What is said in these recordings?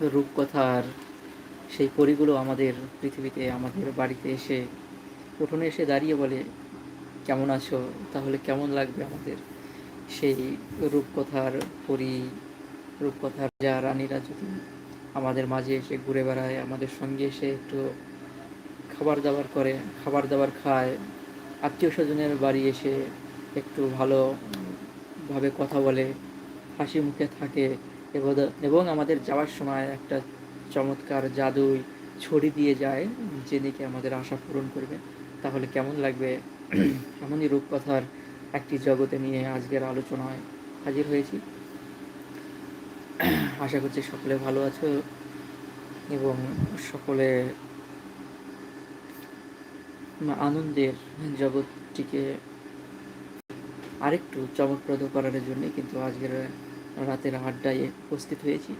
রূপকথার সেই পরিগুলো আমাদের পৃথিবীতে, আমাদের বাড়িতে এসে, উঠোনে এসে দাঁড়িয়ে বলে, কেমন আছো? তাহলে কেমন লাগবে আমাদের? সেই রূপকথার পরি, রূপকথার যা রানীরা যদি আমাদের মাঝে এসে ঘুরে বেড়ায়, আমাদের সঙ্গে এসে একটু খাবার দাবার করে, খাবার দাবার খায়, আত্মীয় স্বজনের বাড়ি এসে একটু ভালোভাবে কথা বলে, হাসি মুখে থাকে এবং- এবং আমাদের যাওয়ার সময় একটা চমৎকার জাদুই ছড়ি দিয়ে যায় যে নাকি আমাদের আশা পূরণ করবে। তাহলে কেমন লাগবে? এমনই রূপকথার একটি জগতে নিয়ে আজকের আলোচনায় হাজির হয়েছি। আশা করছি সকলে ভালো আছো এবং সকলে আনন্দের জগৎটিকে আরেকটু চমকপ্রদ করার জন্য কিন্তু আজকের রাতের আড্ডায় উপস্থিত হয়েছি।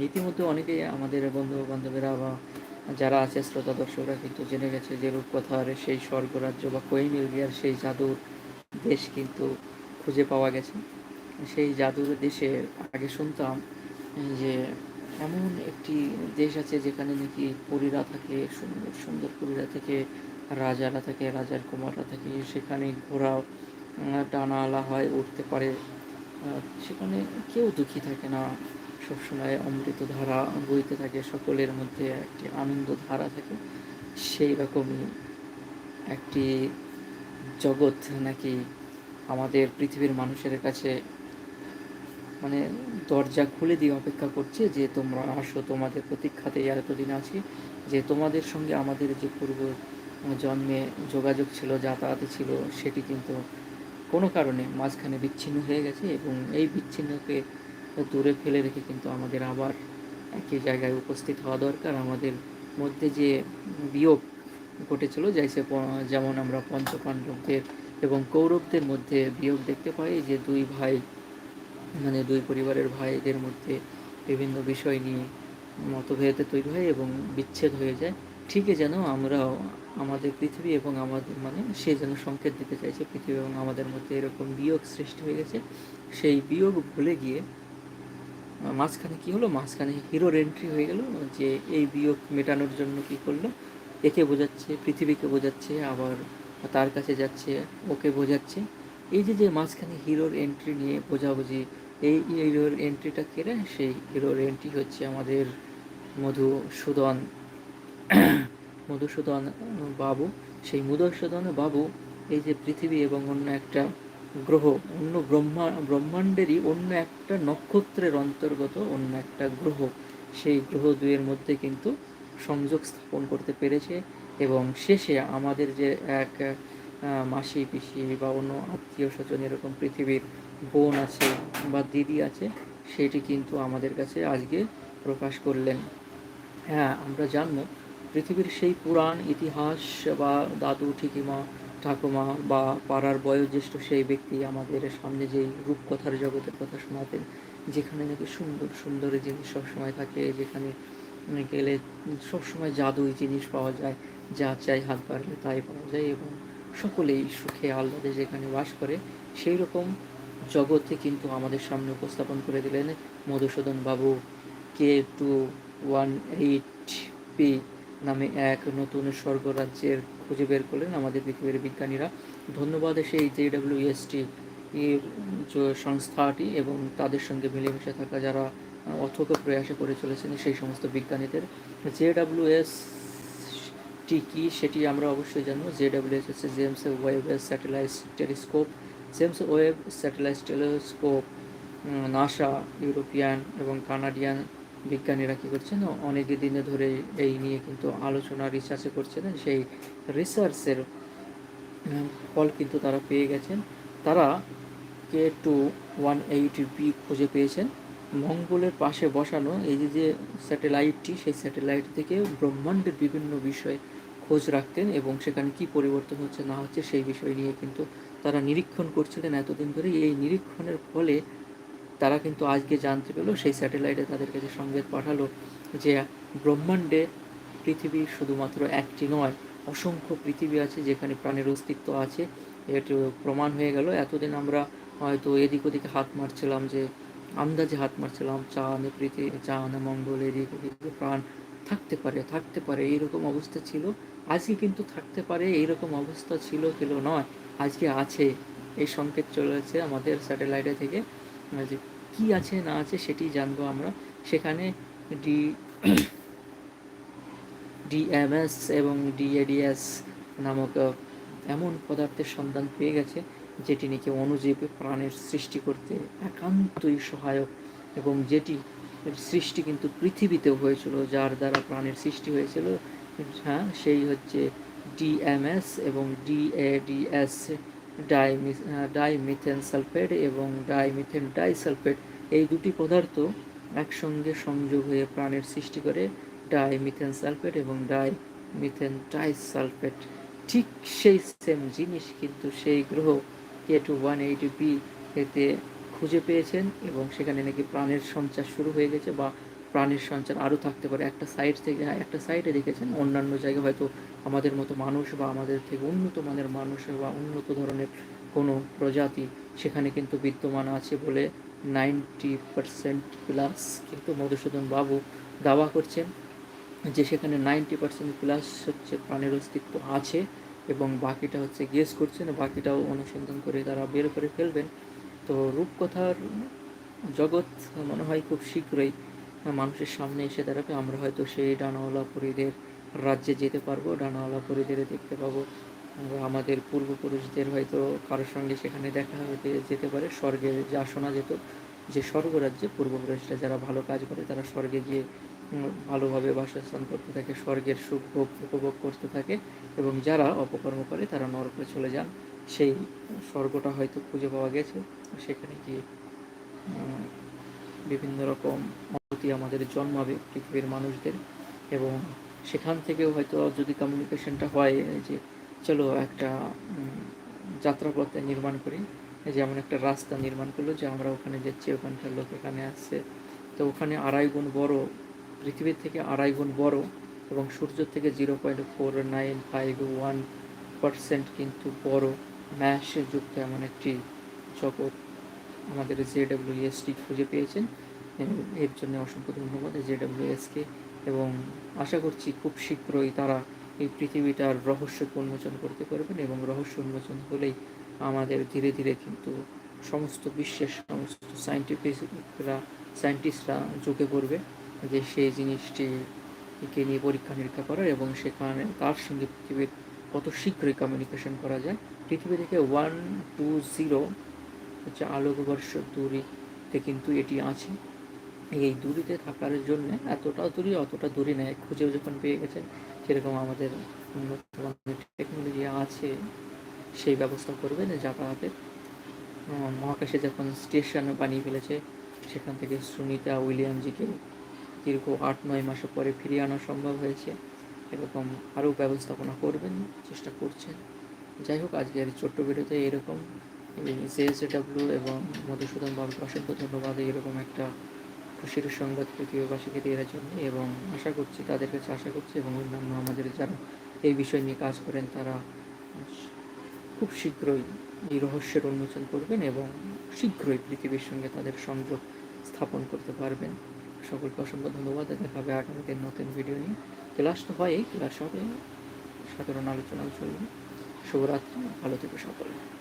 ইতিমধ্যে অনেকেই আমাদের বন্ধু বান্ধবেরা বা যারা আছে শ্রোতা দর্শকরা কিন্তু জেনে গেছে যে রূপকথার সেই স্বর্গরাজ্য বা কোয়েন ইন্ডিয়ার সেই জাদুর দেশ কিন্তু খুঁজে পাওয়া গেছে। সেই জাদুর দেশে আগে শুনতাম যে এমন একটি দেশ আছে যেখানে নাকি পরীরা থাকে সুন্দর সুন্দর পরীরা থেকে রাজারা থাকে রাজার কুমাররা থাকে সেখানে ঘোড়া আহ, ডানাওয়ালা হয় উঠতে পারে। সেখানে কেউ দুঃখী থাকে না। সবসময় অমৃত ধারা বইতে থাকে, সকলের মধ্যে একটি আনন্দ ধারা থাকে। সেই রকমই একটি জগৎ নাকি আমাদের পৃথিবীর মানুষের কাছে মানে দরজা খুলে দিয়ে অপেক্ষা করছে যে তোমরা আসো, তোমাদের প্রতীক্ষাতে এতদিন আছি যে তোমাদের সঙ্গে আমাদের যে পূর্ব জন্মে যোগাযোগ ছিল, যাতায়াত ছিল, সেটি কিন্তু কোনো কারণে মাঝখানে বিচ্ছিন্ন হয়ে গেছে এবং এই বিচ্ছিন্নকে দূরে ফেলে রেখে কিন্তু আমাদের আবার একই জায়গায় উপস্থিত হওয়া দরকার। আমাদের মধ্যে যে বিয়োগ ঘটেছিল যাইছে প- যেমন আমরা পঞ্চপাণ্ডবদের এবং কৌরবদের মধ্যে বিয়োগ দেখতে পাই যে দুই ভাই মানে দুই পরিবারের ভাইদের মধ্যে বিভিন্ন বিষয় নিয়ে মতভেদ তৈরি হয় এবং বিচ্ছেদ হয়ে যায়। ঠিকই যেন আমরাও আমাদের পৃথিবী এবং আমাদের মানে সে যেন সংকেত দিতে চাইছে পৃথিবী এবং আমাদের মধ্যে এরকম বিয়োগ সৃষ্টি হয়ে গেছে। সেই বিয়োগ ভুলে গিয়ে, মাঝখানে কি হলো? মাঝখানে হিরোর এন্ট্রি হয়ে গেল যে এই বিয়োগ মেটানোর জন্য কি করল? একে বোঝাচ্ছে, পৃথিবীকে বোঝাচ্ছে, আবার তার কাছে যাচ্ছে, ওকে বোঝাচ্ছে। এই যে যে মাঝখানে হিরোর এন্ট্রি নিয়ে বোঝাবুঝি, এই হিরোর এন্ট্রিটা কেড়ে সেই হিরোর এন্ট্রি হচ্ছে আমাদের মধুসূদন মধুসূদন বাবু, সেই মধুসূদন বাবু এই যে পৃথিবী এবং অন্য একটা গ্রহ, অন্য ব্রহ্মা, ব্রহ্মাণ্ডেরই অন্য একটা নক্ষত্রের অন্তর্গত অন্য একটা গ্রহ, সেই গ্রহ দুয়ের মধ্যে কিন্তু সংযোগ স্থাপন করতে পেরেছে এবং শেষে আমাদের যে এক মাসি, পিসি বা অন্য আত্মীয় স্বজন এরকম পৃথিবীর বোন আছে বা দিদি আছে, সেটি কিন্তু আমাদের কাছে আজকে প্রকাশ করলেন। হ্যাঁ আমরা জানব পৃথিবীর সেই পুরাণ, ইতিহাস বা দাদু, ঠিকিমা, ঠাকুমা বা পাড়ার বয়োজ্যেষ্ঠ সেই ব্যক্তি আমাদের সামনে যেই রূপকথার জগতের কথা শোনাতেন, যেখানে নাকি সুন্দর সুন্দর জিনিস সবসময় থাকে, যেখানে গেলে সবসময় জাদুই জিনিস পাওয়া যায়, যা চাই হাত বাড়লে তাই পাওয়া যায় এবং সকলেই সুখে আহ্লাদে যেখানে বাস করে, সেই রকম জগতে কিন্তু আমাদের সামনে উপস্থাপন করে দিলেন Madhusudan babu, K two one eight P নামে এক নতুন স্বর্গরাজ্যের খুঁজে বের করলেন আমাদের পৃথিবীর বিজ্ঞানীরা। ধন্যবাদ সেই জে ডাব্লিউ এসটি সংস্থাটি এবং তাদের সঙ্গে মিলেমিশে থাকা যারা অথক প্রয়াসে করে চলেছেন সেই সমস্ত বিজ্ঞানীদের। জে ডাব্লিউ এস টি কী সেটি আমরা অবশ্যই জানব। এস হচ্ছে James Webb satellite telescope James Webb satellite telescope NASA European এবং কানাডিয়ান বিজ্ঞানীরা কী করছেন? অনেক দিনে ধরে এই নিয়ে কিন্তু আলোচনা রিসার্চে করছেন। সেই রিসার্চের ফল কিন্তু তারা পেয়ে গেছেন। তারা K two one eight B খুঁজে পেয়েছেন। মঙ্গলের পাশে বসানো এই যে যে স্যাটেলাইটটি সেই স্যাটেলাইট থেকে ব্রহ্মাণ্ডের বিভিন্ন বিষয় খোঁজ রাখতেন এবং সেখানে কি পরিবর্তন হচ্ছে না হচ্ছে সেই বিষয় নিয়ে কিন্তু তারা নিরীক্ষণ করছিলেন এতদিন ধরে। এই নিরীক্ষণের ফলে তারা কিন্তু আজকে জানতে পেল, সেই স্যাটেলাইটে তাদের কাছে সংকেত পাঠালো যে ব্রহ্মাণ্ডে পৃথিবী শুধুমাত্র একটি নয়, অসংখ্য পৃথিবী আছে যেখানে প্রাণের অস্তিত্ব আছে। এটি প্রমাণ হয়ে গেল। এতদিন আমরা হয়তো এদিক ওদিকে হাত মারছিলাম যে, আন্দাজে হাত মারছিলাম, চাঁদ পৃথিবী চাঁদ, মঙ্গল, এদিকে ওদিকে প্রাণ থাকতে পারে থাকতে পারে, এইরকম অবস্থা ছিল। আজকে কিন্তু থাকতে পারে, এইরকম অবস্থা ছিল কেন নয়, আজকে আছে। এই সংকেত চলেছে আমাদের স্যাটেলাইটে থেকে। যে কি আছে, না আছে, সেটি জানব আমরা। সেখানে ডি ডিএমএস এবং ডিএডিএস নামক এমন পদার্থের সন্ধান পেয়ে গেছে, যেটি নাকি অণুজীব প্রাণের সৃষ্টি করতে একান্তই সহায়ক এবং যেটি সৃষ্টি কিন্তু পৃথিবীতেও হয়েছিল, যার দ্বারা প্রাণের সৃষ্টি হয়েছিল। হ্যাঁ সেই হচ্ছে ডিএমএস এবং ডিএডিএস ডাইমিস ডাইমিথেন সালফেট এবং ডাইমিথেন ডাইসালফেট এই দুটি পদার্থ একসঙ্গে সংযোগ হয়ে প্রাণের সৃষ্টি করে ডাইমিথেন সালফেট এবং ডাইমিথেন ডাইসালফেট। ঠিক সেই সেম জিনিস কিন্তু সেই গ্রহ K two one eight B এতে খুঁজে পেয়েছেন এবং সেখানে নাকি প্রাণের সঞ্চার শুরু হয়ে গেছে বা প্রাণের সঞ্চার আরও থাকতে পারে। একটা সাইড থেকে হ্যাঁ, একটা সাইডে দেখেছেন অন্যান্য জায়গায় হয়তো আমাদের মতো মানুষ বা আমাদের থেকে উন্নত মানের মানুষ বা উন্নত ধরনের কোনো প্রজাতি সেখানে কিন্তু বিদ্যমান আছে বলে নাইনটি পারসেন্ট প্লাস কিন্তু মধুসূদন বাবু দাওয়া করছেন যে সেখানে নাইনটি পার্সেন্ট প্লাস হচ্ছে প্রাণের অস্তিত্ব আছে এবং বাকিটা হচ্ছে গেস করছেন বাকিটাও অনুসন্ধান করে তারা বের করে ফেলবেন। তো রূপকথার জগৎ মনে হয় খুব শীঘ্রই মানুষের সামনে এসে দাঁড়াবে। আমরা হয়তো সেই ডানাওয়ালা পরিদের রাজ্যে যেতে পারব, ডানাওয়ালা পরিদের দেখতে পাবো। আমাদের পূর্বপুরুষদের হয়তো কারোর সঙ্গে সেখানে দেখা হতে যেতে পারে। স্বর্গে যা শোনা যেত, যে স্বর্গরাজ্যে পূর্বপুরুষরা যারা ভালো কাজ করে, তারা স্বর্গে গিয়ে ভালোভাবে বাসস্থান করতে থাকে, স্বর্গের সুখ ভোগ উপভোগ করতে থাকে এবং যারা অপকর্ম করে, তারা নরকে চলে যান। সেই স্বর্গটা হয়তো খুঁজে পাওয়া গেছে। সেখানে গিয়ে বিভিন্ন রকম অনুভূতি আমাদের জন্মাবে পৃথিবীর মানুষদের এবং সেখান থেকেও হয়তো যদি কমিউনিকেশনটা হয় যে চলো একটা যাত্রাপথে নির্মাণ করি যেমন একটা রাস্তা নির্মাণ করল যে আমরা ওখানে যাচ্ছি, ওখানকার লোক এখানে আসছে। তো ওখানে আড়াই গুণ বড়, পৃথিবীর থেকে আড়াই গুণ বড় এবং সূর্য থেকে zero point four nine five one percent কিন্তু বড় ম্যাশ যুক্ত এমন একটি জগৎ আমাদের জেডব্লিউএসটি খুঁজে পেয়েছেন। এর জন্য অসংখ্য ধন্যবাদ জেডব্লিউএসকে এবং আশা করছি খুব শীঘ্রই তারা এই পৃথিবীটার রহস্যকে উন্মোচন করতে পারবেন এবং রহস্য উন্মোচন হলেই আমাদের ধীরে ধীরে কিন্তু সমস্ত বিশ্বের সমস্ত সাইন্টিফিকরা সায়েন্টিস্টরা ঝুঁকে পড়বে যে সেই জিনিসটিকে নিয়ে পরীক্ষা নিরীক্ষা করার এবং সেখানে তার সঙ্গে পৃথিবীর কত শীঘ্রই কমিউনিকেশন করা যায়। পৃথিবী থেকে ওয়ান টু জিরো হচ্ছে আলোকবর্ষ দূরিতে কিন্তু এটি আছে। এই দূরিতে থাকার জন্য এতটা দূরি অতটা দূরি নেয় খুঁজেও যখন পেয়ে গেছেন সেরকম আমাদের টেকনোলজি আছে, সেই ব্যবস্থা করবেন যাতায়াতের মহাকাশে যখন স্টেশন বানিয়ে ফেলেছে, সেখান থেকে সুনিতা উইলিয়ামজিকে দীর্ঘ আট, নয় মাস পরে ফিরিয়ে আনা সম্ভব হয়েছে। এরকম আরও ব্যবস্থাপনা করবেন, চেষ্টা করছেন। যাই হোক, আজকের ছোট্ট ভিডিওতে এরকম। সিএসডাব্লিউ এবং মধুসূদন বাবুকে অসংখ্য ধন্যবাদ। এরকম একটা খুশির সংবাদ পৃথিবীবাসীকে দেওয়ার জন্য এবং আশা করছি, তাদের কাছে আশা করছি এবং অন্যান্য আমাদের যারা এই বিষয় নিয়ে কাজ করেন, তারা খুব শীঘ্রই এই রহস্যের উন্মোচন করবেন এবং শীঘ্রই পৃথিবীর সঙ্গে তাদের সংযোগ স্থাপন করতে পারবেন। সকলকে অসংখ্য ধন্যবাদ। দেখা হবে আগামীতে নতুন ভিডিও নিয়ে। ক্লাস তো হয়ই, ক্লাস হবে। সাধারণ আলোচনাও চলবে। শুভরাত্রি। ভালো থেকে সকলে।